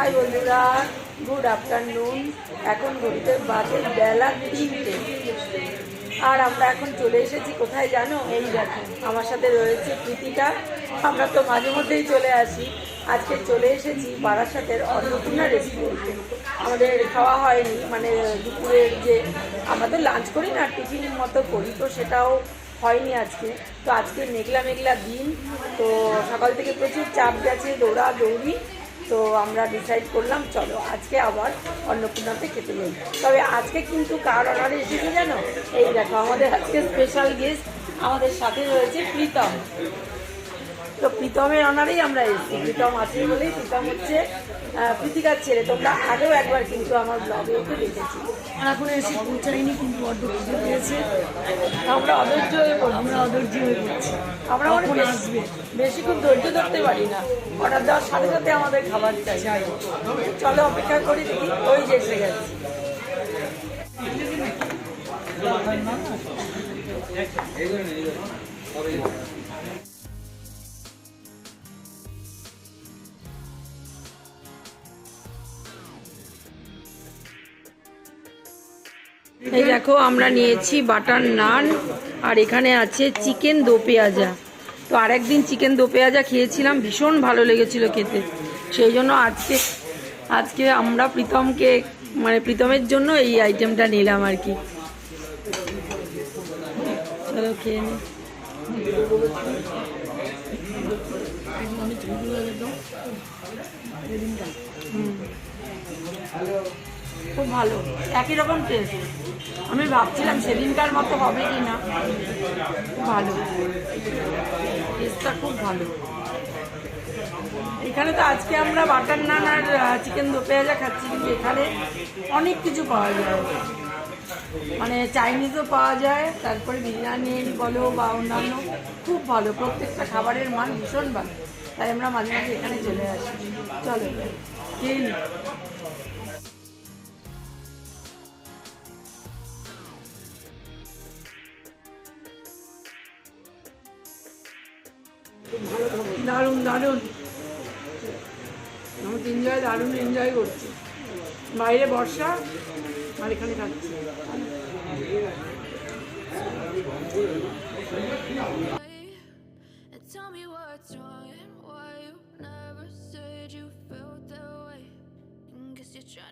High বন্ধুরা good afternoon এখন ঘড়িতে বাজে বেলা তিনটে। আর আমরা এখন চলে এসেছি কোথায় জানো? এই দেখো, আমার সাথে রয়েছে কৃতিকা আমরা তো মাঝে মধ্যেই চলে আসি। আজকে চলে এসেছি বারাসাতের অন্নপূর্ণা রেস্টুরেন্টে আমাদের খাওয়া হয়নি মানে দুপুরের যে আমরা তো লাঞ্চ করি না টিফিন মতো করি, তো সেটাও হয়নি আজকে। তো আজকে মেঘলা মেঘলা দিন, তো সকাল থেকে প্রচুর চাপ গেছে দৌড়া দৌড়ি তো আমরা ডিসাইড করলাম, চলো আজকে আবার অন্নপূর্ণাতে খেতে নেই। তবে আজকে কিন্তু কার অর্ডারে এসেছে জানো? এই দেখো, আমাদের আজকে স্পেশাল গেস্ট আমাদের সাথে রয়েছে প্রীতম। তো প্রীতমের অনারেই আমরা এসেছি। প্রীতম আছে বলেই প্রীতম হচ্ছে প্রীতিকার ছেলে। তোমরা আগেও একবার কিন্তু আমার ব্লগে ওকে দেখেছি। এখন এসে পৌঁছায়নি কিন্তু বড্ড খিদে পেয়েছে আমরা অধৈর্য হয়ে পড়ি আমরা অধৈর্য হয়ে পড়ছি। আমরা বেশি- আসবে? বেশি খুব ধৈর্য ধরতে পারি না। অর্ডার দেওয়ার সাথে সাথে আমাদের খাবার চাই। চলো অপেক্ষা করি দেখি ওই যে এসে গেছে। এই দেখো, আমরা নিয়েছি বাটার নান, আর এখানে আছে চিকেন দো পেঁয়াজা। তো আরেকদিন চিকেন দো পেঁয়াজা খেয়েছিলাম, ভীষণ ভালো লেগেছিল খেতে। সেই জন্য আজকে আজকে আমরা প্রীতমকে মানে প্রীতমের জন্য এই আইটেমটা নিলাম আর কি। চলো খেয়ে নি। খুব ভালো, একই রকম টেস্ট আমি ভাবছিলাম সেদিনকার মতো হবে কি না। ভালো। টেস্টটা খুব ভালো। এখানে তো আজকে আমরা বাটার নান আর চিকেন দো পেঁয়াজা খাচ্ছি, কিন্তু এখানে অনেক কিছু পাওয়া যায়। মানে চাইনিজও পাওয়া যায়, তারপরে বিরিয়ানি বলো বা অন্যান্য, খুব ভালো। প্রত্যেকটা খাবারের মান ভীষণ ভালো। তাই আমরা মাঝে মাঝে এখানে চলে আসি। চলো, খেয়ে দারুণ দারুণ আমি এনজয় দারুণ এনজয় করছি বাইরে বর্ষা আর এখানে And tell me what's wrong and you never said you felt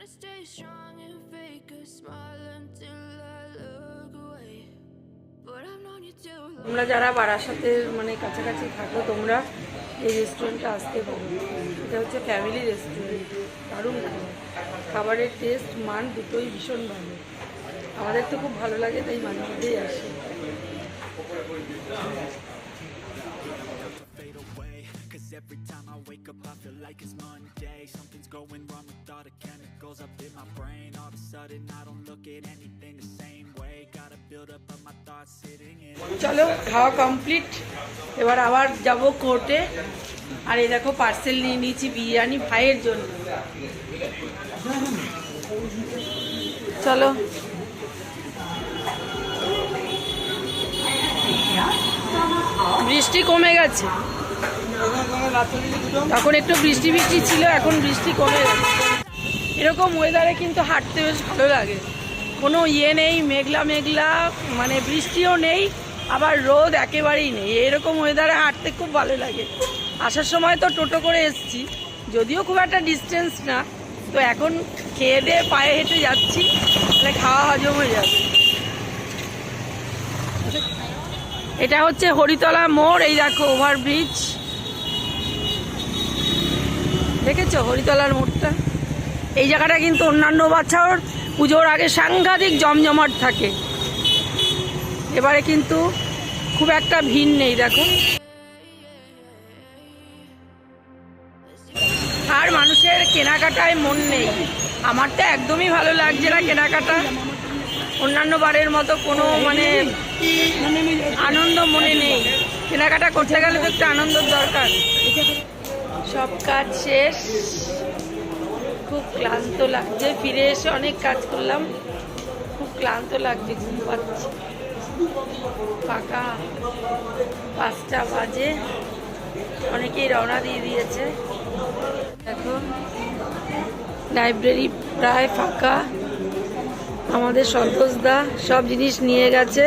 to stay strong and fake a smile until I look away. তোমরা যারা বারাসাতের মানে কাছাকাছি থাকো তোমরা এই রেস্টুরেন্টে আসতে পারো এটা হচ্ছে ফ্যামিলি রেস্টুরেন্ট দারুণ খাবারের টেস্ট মান দুটোই ভীষণ ভালো আমাদের তো খুব ভালো লাগে তাই মাঝে মধ্যেই আসি every time I wake up I feel like it's Monday Something's going wrong with all the chemicals up in my brain All of a sudden I don't look at anything the same চলো, খাওয়া complete এবার আবার যাব কোর্টে আর এই দেখো parcel নিয়ে নিয়েছি বিরিয়ানি ভাইয়ের জন্য। চলো। বৃষ্টি কমে গেছে। তখন একটু বৃষ্টি বৃষ্টি ছিল, এখন বৃষ্টি কমে গেছে। এরকম ওয়েদারে কিন্তু হাঁটতে বেশ ভালো লাগে। কোনো ইয়ে নেই, মেঘলা মেঘলা মানে বৃষ্টিও নেই, আবার রোদ একেবারেই নেই। এরকম ওয়েদারে হাঁটতে খুব ভালো লাগে। আসার সময় তো টোটো করে এসেছি, যদিও খুব একটা ডিস্টেন্স না। তো এখন খেয়ে দিয়ে পায়ে হেঁটে যাচ্ছি, তাহলে খাওয়া হজম হয়ে যাবে। এটা হচ্ছে হরিতলা মোড়, এই দেখো ওভারব্রিজ দেখেছ হরিতলার মোড়টা? এই জায়গাটা কিন্তু অন্যান্য বছর পুজোর আগে সাংঘাতিক জমজমাট থাকে। এবারে কিন্তু খুব একটা ভিড় নেই, দেখো। আর মানুষের কেনাকাটায় মন নেই। আমার তো একদমই ভালো লাগছে না কেনাকাটা। অন্যান্য বারের মতো কোনো মানে আনন্দ মনে নেই। কেনাকাটা করতে গেলে তো একটু আনন্দের দরকার। সব কাজ শেষ। খুব ক্লান্ত লাগছে। ফিরে এসে অনেক কাজ করলাম। খুব ক্লান্ত লাগছে, ঘুম পাচ্ছি। ফাঁকা পাঁচটা বাজে। অনেকেই রওনা দিয়ে দিয়েছে। এখন লাইব্রেরি প্রায় ফাঁকা। আমাদের সন্তোষদা সব জিনিস নিয়ে গেছে।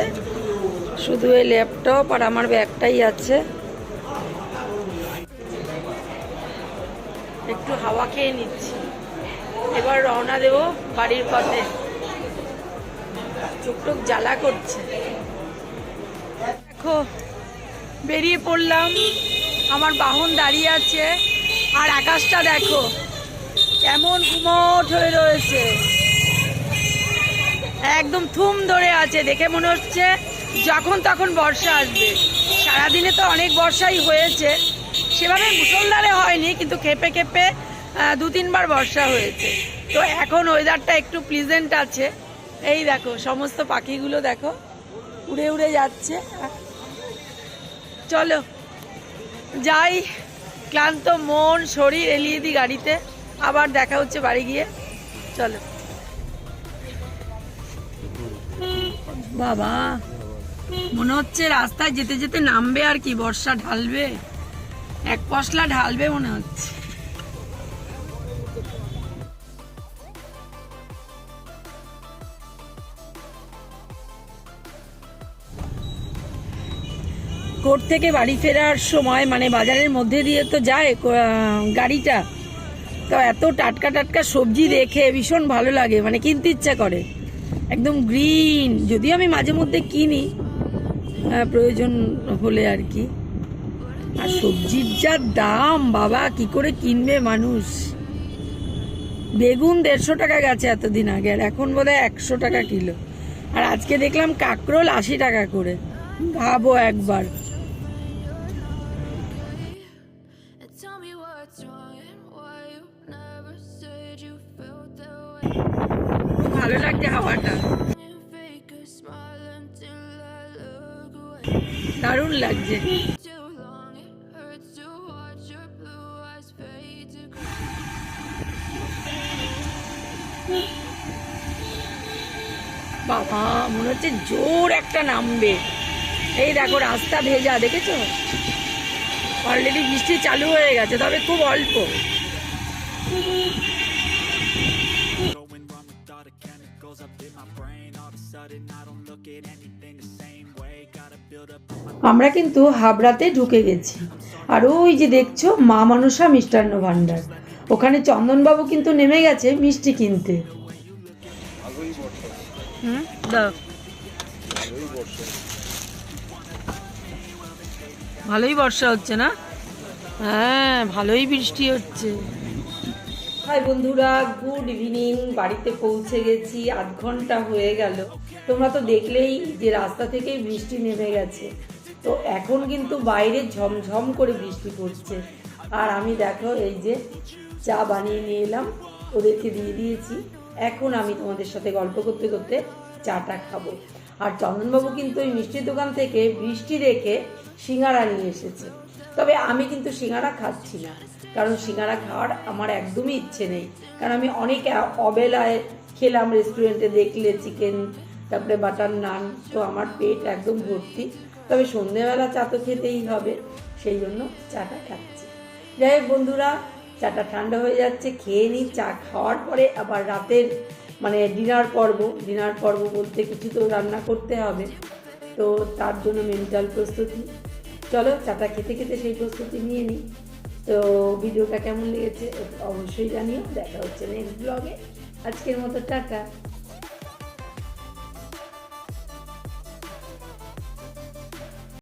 শুধু এই ল্যাপটপ আর আমার ব্যাগটাই আছে। একটু হাওয়া খেয়ে নিচ্ছি। এবার রওনা দেব বাড়ির পথে। চোখ টোক জ্বালা করছে। দেখো, বেরিয়ে পড়লাম। আমার বাহন দাঁড়িয়ে আছে। আর আকাশটা দেখো, কেমন গুমট হয়ে রয়েছে। একদম থুম ধরে আছে। দেখে মনে হচ্ছে যখন তখন বর্ষা আসবে। সারাদিনে তো অনেক বর্ষাই হয়েছে। সেভাবে মুসলধারে হয়নি, কিন্তু খেপে খেপে দু তিনবার বর্ষা হয়েছে। তো এখন ওয়েদারটা একটু প্লিজেন্ট আছে। এই দেখো, সমস্ত পাখিগুলো দেখো, উড়ে উড়ে যাচ্ছে। চলো, যাই। ক্লান্ত মন, শরীর এলিয়ে দিই গাড়িতে। আবার দেখা হচ্ছে বাড়ি গিয়ে। চলো। বাবা, মনে হচ্ছে রাস্তায় যেতে যেতে নামবে আর কি, বর্ষা ঢালবে। এক পশলা ঢালবে মনে হচ্ছে। কোর্ট থেকে বাড়ি ফেরার সময় মানে বাজারের মধ্যে দিয়ে তো যায় গাড়িটা। তো এত টাটকা টাটকা সবজি দেখে ভীষণ ভালো লাগে মানে কিনতে ইচ্ছা করে। একদম গ্রিন, যদিও আমি মাঝে মধ্যে কিনি প্রয়োজন হলে আর কি। আর সবজির যা দাম, বাবা, কি করে কিনবে মানুষ? বেগুন দেড়শো টাকা গেছে এতদিন আগে, আর এখন বোধহয় একশো টাকা কিলো। আর আজকে দেখলাম কাকরোল আশি টাকা করে। ভাবো একবার। Eyes fade to gray. বাবা, মনে হচ্ছে জোর একটা নামবে। এই দেখো, রাস্তা ভেজা, দেখেছ? অলরেডি বৃষ্টি চালু হয়ে গেছে, তবে খুব অল্প। আমরা কিন্তু হাবড়াতে ঢুকে গেছি। আর ওই যে দেখছ মা মানুষা মিষ্টান্ন ভাণ্ডার। ওখানে চন্দনবাবু কিন্তু নেমে গেছে মিষ্টি কিনতে। ভালোই বর্ষা হচ্ছে না? হ্যাঁ ভালোই বৃষ্টি হচ্ছে। হাই বন্ধুরা, গুড ইভিনিং। বাড়িতে পৌঁছে গেছি, আধ ঘণ্টা হয়ে গেল। তোমরা তো দেখলেই যে রাস্তা থেকেই বৃষ্টি নেমে গেছে। তো এখন কিন্তু বাইরে ঝমঝম করে বৃষ্টি পড়ছে। আর আমি দেখো, এই যে চা বানিয়ে নিয়ে এলাম, ওদেরকে দিয়ে দিয়েছি। এখন আমি তোমাদের সাথে গল্প করতে করতে চাটা খাব। আর চন্দনবাবু কিন্তু ওই মিষ্টির দোকান থেকে বৃষ্টি দেখে সিঙ্গারা নিয়ে এসেছে। তবে আমি কিন্তু সিঙ্গারা খাচ্ছি না। কারণ সিঙ্গারা খাওয়ার আমার একদমই ইচ্ছে নেই। কারণ আমি অনেক অবেলায় খেলাম রেস্টুরেন্টে দেখলে চিকেন তারপরে বাটার নান তো আমার পেট একদম ভর্তি। তবে সন্ধেবেলা চা তো খেতেই হবে, সেই জন্য চাটা খাচ্ছি। যাই হোক বন্ধুরা, চাটা ঠান্ডা হয়ে যাচ্ছে, খেয়ে নিই, চা খাওয়ার পরে আবার রাতের মানে ডিনার পর্ব। ডিনার পর্ব বলতে কিছু তো রান্না করতে হবে। তো তার জন্য মেন্টাল প্রস্তুতি। চলো চাটা খেতে খেতে সেই প্রস্তুতি নিয়ে নিই। তো ভিডিওটা কেমন লেগেছে অবশ্যই জানিও। দেখা হচ্ছে নেক্সট ব্লগে আজকের মতো টাটা।